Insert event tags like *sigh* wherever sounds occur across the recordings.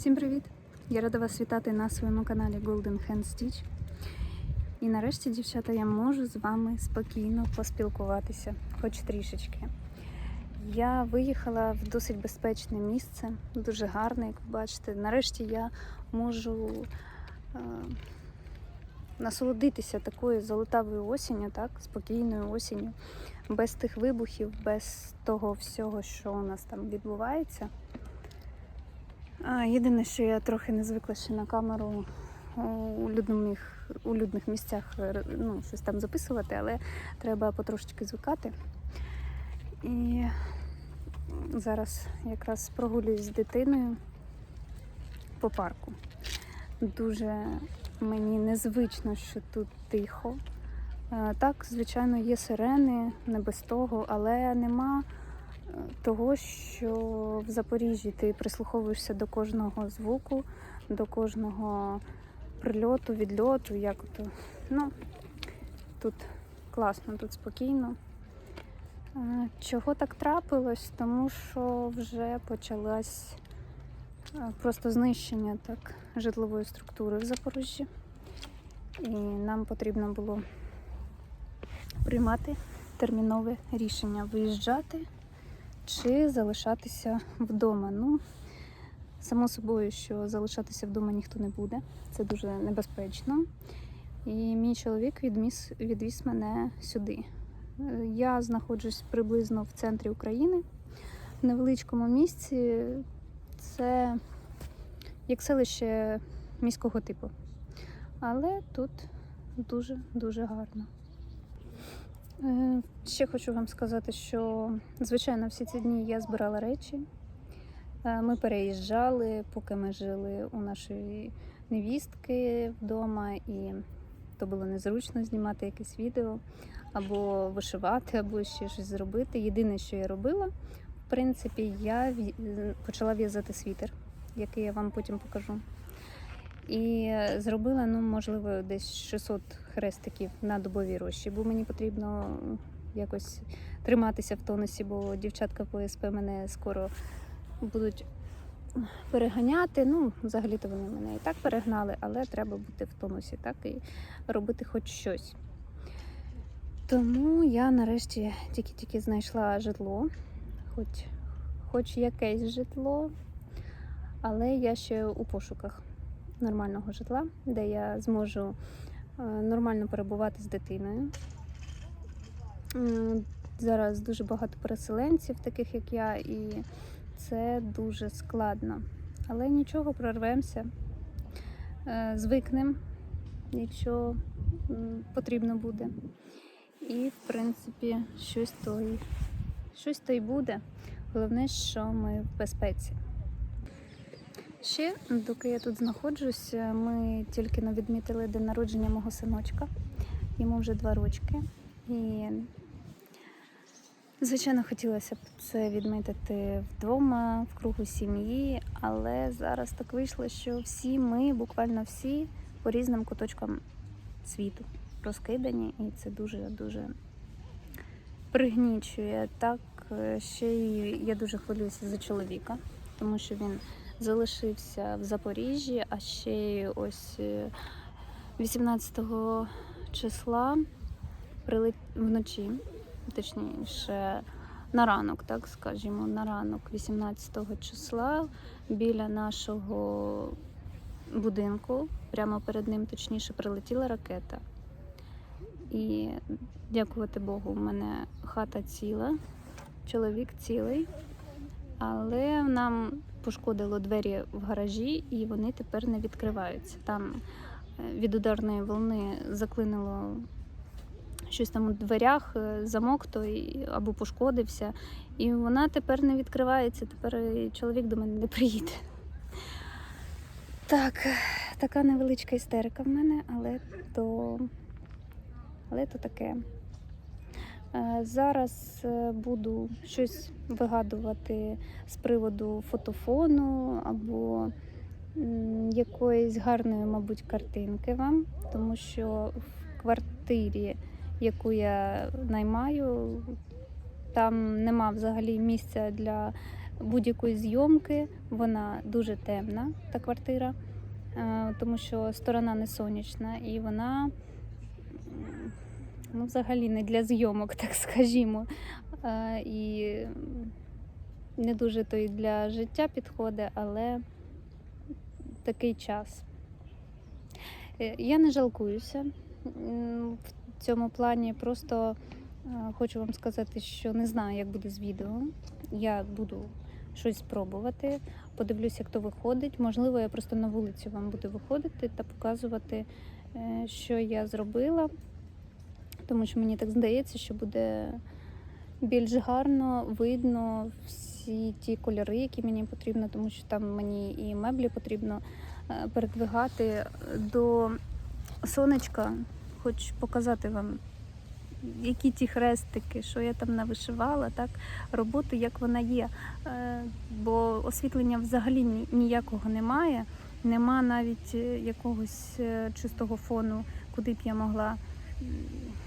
Всім привіт! Я рада вас вітати на своєму каналі Golden Hand Stitch. І нарешті, дівчата, я можу з вами спокійно поспілкуватися, хоч трішечки. Я виїхала в досить безпечне місце, дуже гарне, як ви бачите. Нарешті я можу е, насолодитися такою золотавою осінню, так, спокійною осінню, без тих вибухів, без того всього, що у нас там відбувається. Єдине, що я трохи не звикла ще на камеру у людних, у людних місцях е, ну, щось там записувати, але треба потрошечки звикати. І зараз якраз прогулююсь з дитиною по парку. Дуже мені незвично, що тут тихо. Е, Так, звичайно, є сирени, не без того, але нема е, того, що в Запоріжжі ти прислуховуєшся до кожного звуку, до кожного прильоту, відльоту, як то. Ну, тут класно, тут спокійно. Чого так трапилось? Тому що вже почалось просто знищення так, житлової структури в Запоріжжі. І нам потрібно було приймати термінове рішення виїжджати чи залишатися вдома. Ну, само собою, що залишатися вдома ніхто не буде. Це дуже небезпечно. І мій чоловік відміс, відвіз мене сюди. Я знаходжусь приблизно в центрі України, в невеличкому місці. Це як селище міського типу. Але тут дуже-дуже гарно. Ще хочу вам сказати, що звичайно всі ці дні я збирала речі. Е, Ми переїжджали, поки ми жили у нашої невістки вдома, і то було незручно знімати якесь відео або вишивати, або ще щось зробити. Єдине, що я робила, в принципі, я почала в'язати світер, який я вам потім покажу. І зробила, ну, можливо, десь 600 хрестиків на добовій рощі, бо мені потрібно якось триматися в тонусі, бо дівчатка по СП мене скоро будуть переганяти. Ну, взагалі-то вони мене і так перегнали, але треба бути в тонусі, так, і робити хоч щось. Тому я нарешті тільки-тільки знайшла житло, хоч, хоч якесь житло, але я ще у пошуках нормального житла, де я зможу е, нормально перебувати з дитиною. Зараз дуже багато переселенців, таких як я, і це дуже складно. Але нічого, прорвемося, Е, звикнемо, якщо потрібно буде. І, в принципі, щось то й, щось то й буде. Головне, що ми в безпеці. Ще, доки я тут знаходжусь, ми тільки не відмітили день народження мого синочка. Йому вже два рочки. І, звичайно, хотілося б це відмітити вдома, в кругу сім'ї, але зараз так вийшло, що всі ми, буквально всі, по різним куточкам світу розкидані, і це дуже-дуже пригнічує. Так, е, ще й я дуже хвилююся за чоловіка, тому що він залишився в Запоріжжі, а ще ось е, 18 числа прилет... вночі, точніше, на ранок, так скажімо, на ранок 18 числа біля нашого будинку, прямо перед ним, точніше, прилетіла ракета. І дякувати Богу, у мене хата ціла, чоловік цілий, але нам пошкодило двері в гаражі, і вони тепер не відкриваються. Там е, від ударної волни заклинило щось там у дверях, е, замок той або пошкодився, і вона тепер не відкривається. Тепер чоловік до мене не приїде. Так, така невеличка істерика в мене, але то, але то таке. Е, Зараз е, буду щось вигадувати з приводу фотофону або якоїсь гарної, мабуть, картинки вам, тому що в квартирі, яку я наймаю, там нема взагалі місця для будь-якої зйомки. Вона дуже темна, та квартира, е, тому що сторона не сонячна, і вона ну, взагалі не для зйомок, *laughs* так скажімо. І не дуже то і для життя підходить, але такий час. Е, Я не жалкуюся в цьому плані. Просто е, хочу вам сказати, що не знаю, як буде з відео. Я буду щось спробувати, подивлюся, як то виходить. Можливо, я просто на вулицю вам буду виходити та показувати, е, що я зробила, тому що мені так здається, що буде більш гарно видно всі ті кольори, які мені потрібно, тому що там мені і меблі потрібно е, передвигати до сонечка. Хочу показати вам, які ті хрестики, що я там навишивала, так, роботу, як вона є. Е, Бо освітлення взагалі ніякого немає. Нема навіть е, якогось чистого фону, куди б я могла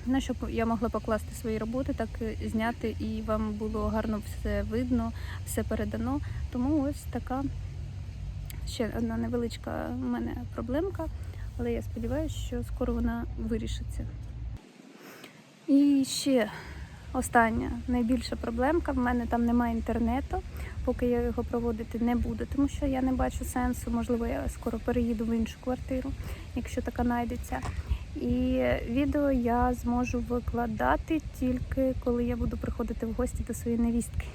на що я могла покласти свої роботи, так е, зняти, і вам було гарно все видно, все передано. Тому ось така ще одна невеличка в мене проблемка, але я сподіваюся, що скоро вона вирішиться. І ще остання найбільша проблемка. В мене там немає інтернету, поки я його проводити не буду, тому що я не бачу сенсу. Можливо, я скоро переїду в іншу квартиру, якщо така знайдеться. І відео я зможу викладати тільки коли я буду приходити в гості до своєї невістки,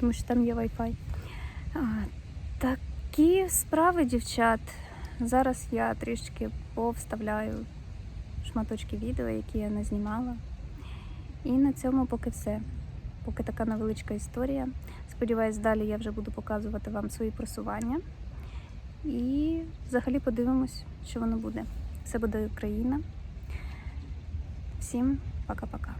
тому що там є Wi-Fi. Такі справи, дівчат. Зараз я трішки повставляю шматочки відео, які я не знімала. І на цьому поки все. Поки така невеличка історія. Сподіваюсь, далі я вже буду показувати вам свої просування. І взагалі подивимось, що воно буде. Все буде Україна. Всім пока-пока.